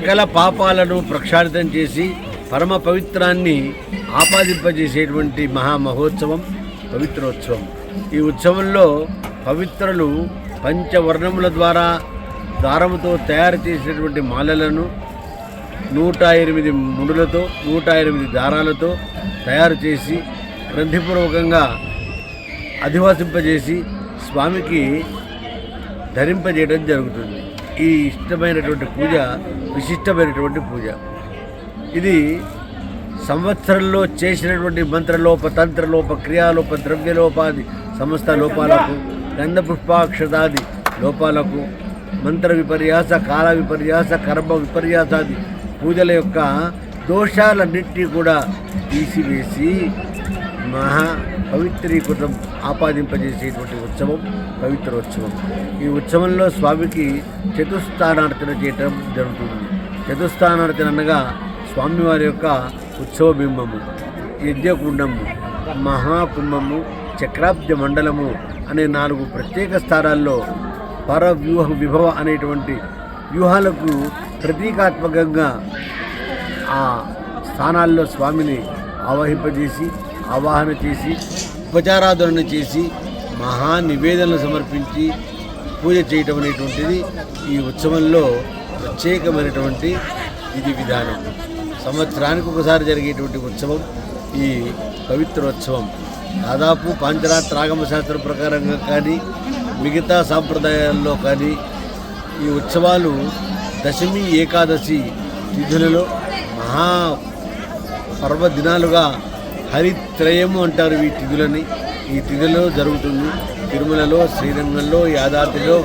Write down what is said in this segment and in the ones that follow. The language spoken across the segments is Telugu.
సకల పాపాలను ప్రక్షాళితం చేసి పరమ పవిత్రాన్ని ఆపాదింపజేసేటువంటి మహా మహోత్సవం పవిత్రోత్సవం. ఈ ఉత్సవంలో పవిత్రలు పంచవర్ణముల ద్వారా దారముతో తయారు చేసినటువంటి మాలలను నూట ఎనిమిది ముడులతో నూట ఎనిమిది దారాలతో తయారు చేసి గ్రంథిపూర్వకంగా అధివాసింపజేసి స్వామికి ధరింపజేయడం జరుగుతుంది. ఈ ఇష్టమైనటువంటి పూజ విశిష్టమైనటువంటి పూజ. ఇది సంవత్సరంలో చేసినటువంటి మంత్రలోప తంత్రలోప క్రియాలోప ద్రవ్యలోపాది సమస్త లోపాలకు గంధపుష్పాక్షతాది లోపాలకు మంత్ర విపర్యాస కాల విపర్యాస కర్మ విపర్యాసాది పూజల యొక్క దోషాలన్నింటినీ కూడా తీసివేసి మహా పవిత్రీకృతం ఆపాదింపజేసేటువంటి ఉత్సవం పవిత్రోత్సవం. ఈ ఉత్సవంలో స్వామికి చతుస్థానార్చన చేయటం జరుగుతుంది. చతుస్థానార్చన అనగా స్వామివారి యొక్క ఉత్సవ బింబము యజ్ఞకుండము మహాకుంభము చక్రాబ్జ మండలము అనే నాలుగు ప్రత్యేక స్థానాల్లో పరవ్యూహ విభవ అనేటువంటి వ్యూహాలకు ప్రతీకాత్మకంగా ఆ స్థానాల్లో స్వామిని ఆవహింపజేసి ఆవాహన చేసి ఉపచారాధరణ చేసి మహా నివేదనలు సమర్పించి పూజ చేయటం అనేటువంటిది ఈ ఉత్సవంలో ప్రత్యేకమైనటువంటి ఇది విధానం. సంవత్సరానికి ఒకసారి జరిగేటువంటి ఉత్సవం ఈ పవిత్రోత్సవం. దాదాపు పాంచరాత్రాగమ శాస్త్రం ప్రకారంగా కానీ మిగతా సాంప్రదాయాల్లో కానీ ఈ ఉత్సవాలు దశమి ఏకాదశి తిథులలో మహా పర్వదినాలుగా హరిత్రయము అంటారు ఈ తిథులని. ఈ తిథులలో జరుగుతుంది. తిరుమలలో శ్రీరంగంలో యాదాద్రిలో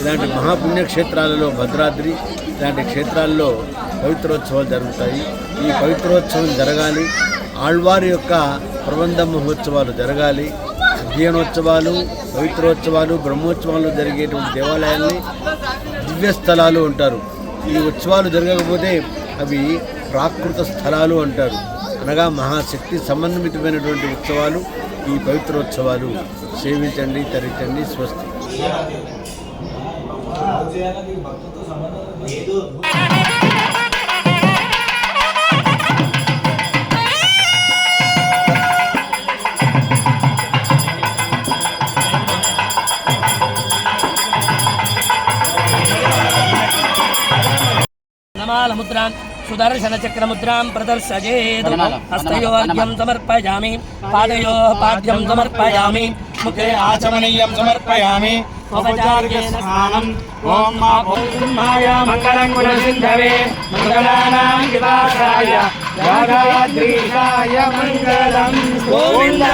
ఇలాంటి మహాపుణ్యక్షేత్రాలలో భద్రాద్రి ఇలాంటి క్షేత్రాల్లో పవిత్రోత్సవాలు జరుగుతాయి. ఈ పవిత్రోత్సవం జరగాలి. ఆళ్వారి యొక్క ప్రబంధ మహోత్సవాలు జరగాలి. అధ్యయనోత్సవాలు పవిత్రోత్సవాలు బ్రహ్మోత్సవాలు జరిగేటువంటి దేవాలయాల్ని దివ్య స్థలాలు అంటారు. ఈ ఉత్సవాలు జరగకపోతే అవి ప్రాకృత స్థలాలు అంటారు. అనగా మహాశక్తి సమన్వితమైనటువంటి ఉత్సవాలు ఈ పవిత్రోత్సవాలు. సేవించండి తరించండి స్వస్తి. నమాలముద్రాం సమర్పయామి పాదయో పాద్యం సమర్పయామి ముఖే ఆచమనీయం సమర్పయామి ఉపచార్యేణ స్నానం ఓం మా బ్రహ్మాయ మంగళం గుణసింధవే మంగళానాం వివాసాయ యాగాద్రీషాయ మంగళం గోవింద